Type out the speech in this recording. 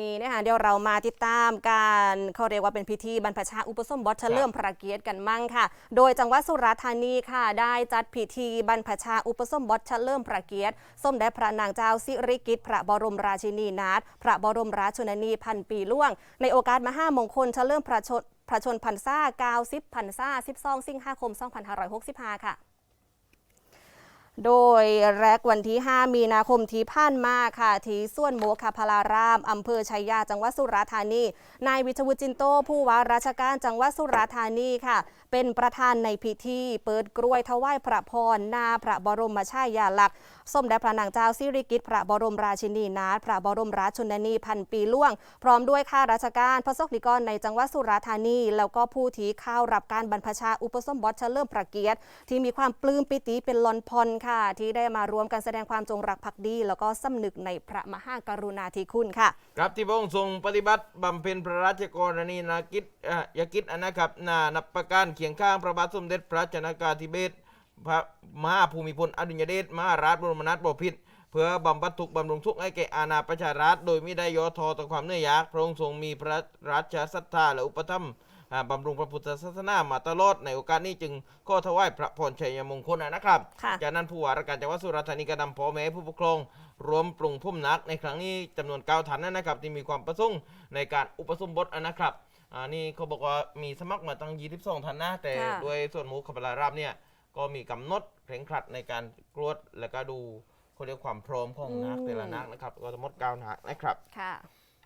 นี่นะคะเดี๋ยวเรามาติดตามการเขาเรียกว่าเป็นพิธีบรรพชาอุปสมบทเฉลิมพระเกียรติกันมั่งค่ะ โดยจังหวัดสุราษฎร์ธานีค่ะ ได้จัดพิธีบรรพชาอุปสมบทเฉลิมพระเกียรติสมเด็จพระนางเจ้าสิริกิติ์พระบรมราชินีนาถพระบรมราชชนนีพันปีล่วง ในโอกาสมหามงคลเฉลิมพระชนพระชนพรรษา90พรรษา12 สิงหาคม 2565 ค่ะ โดยแรกวันที่ 5 มีนาคมที่ผ่านมาค่ะ ที่ส่วนโมคคพลาราม อำเภอชัยยาจังหวัดสุราษฎร์ธานี นายวิชวุจินโต ผู้ว่าราชการจังหวัดสุราษฎร์ธานีค่ะ เป็นประธานในพิธีเปิดกล้วยถวายพระพรหนาพระบรมชายาลักษณ์สมเด็จพระนางเจ้าสิริกิติ์พระบรมราชินีนาถพระบรมราชชนนีพันปีล่วง พร้อมด้วยข้าราชการพระสกนิกรในจังหวัดสุราษฎร์ธานี แล้วก็ผู้ที่เข้ารับการบรรพชาอุปสมบทเฉลิมพระเกียรติที่มีความปลื้มปิติเป็นลอนพอนค่ะ ที่ได้มารวมกันแสดงความจงรักภักดี แล้วก็สำนึกในพระมหากรุณาธิคุณค่ะ ครับที่พระองค์ทรงปฏิบัติบำเพ็ญพระราชกรณียกิจยกิจนะครับนานับประการเคียงข้างพระบาทสมเด็จพระชนากาธิเบศรพระมหาภูมิพลอดุลยเดชมหาราชบรมนาถบพิตรเพื่อบำบัดทุกบำรุงทุกข์ให้แก่อาณาประชารัฐโดยไม่ได้ย่อท้อต่อความเหนื่อยยาก พระองค์ทรงมีพระราชศรัทธาและอุปถัมภ์ บำรุงพระพุทธศาสนามาตลอดในโอกาสนี้จึงขอถวายพระพรชัยมงคลนะครับค่ะจากนั้นผู้ว่าราชการจังหวัดสุราษฎร์ธานีก็นำพ่อแม่ผู้ปกครองรวมปรุงพุ่มนักในครั้งนี้จำนวนเก้าท่านนะครับ ที่มีความประสงค์ในการอุปสมบทนะครับอ่านี่เขาบอกว่ามีสมัครมาตั้ง22ท่านนะแต่ค่ะด้วยส่วนหมูขบลารามเนี่ยก็มีกำหนดเคร่งครัดในการกรวดแล้วก็ดูเขาเรียกความพร้อมของนักแต่ละนักนะครับ ก็ทั้งหมดเก้านักนะครับค่ะ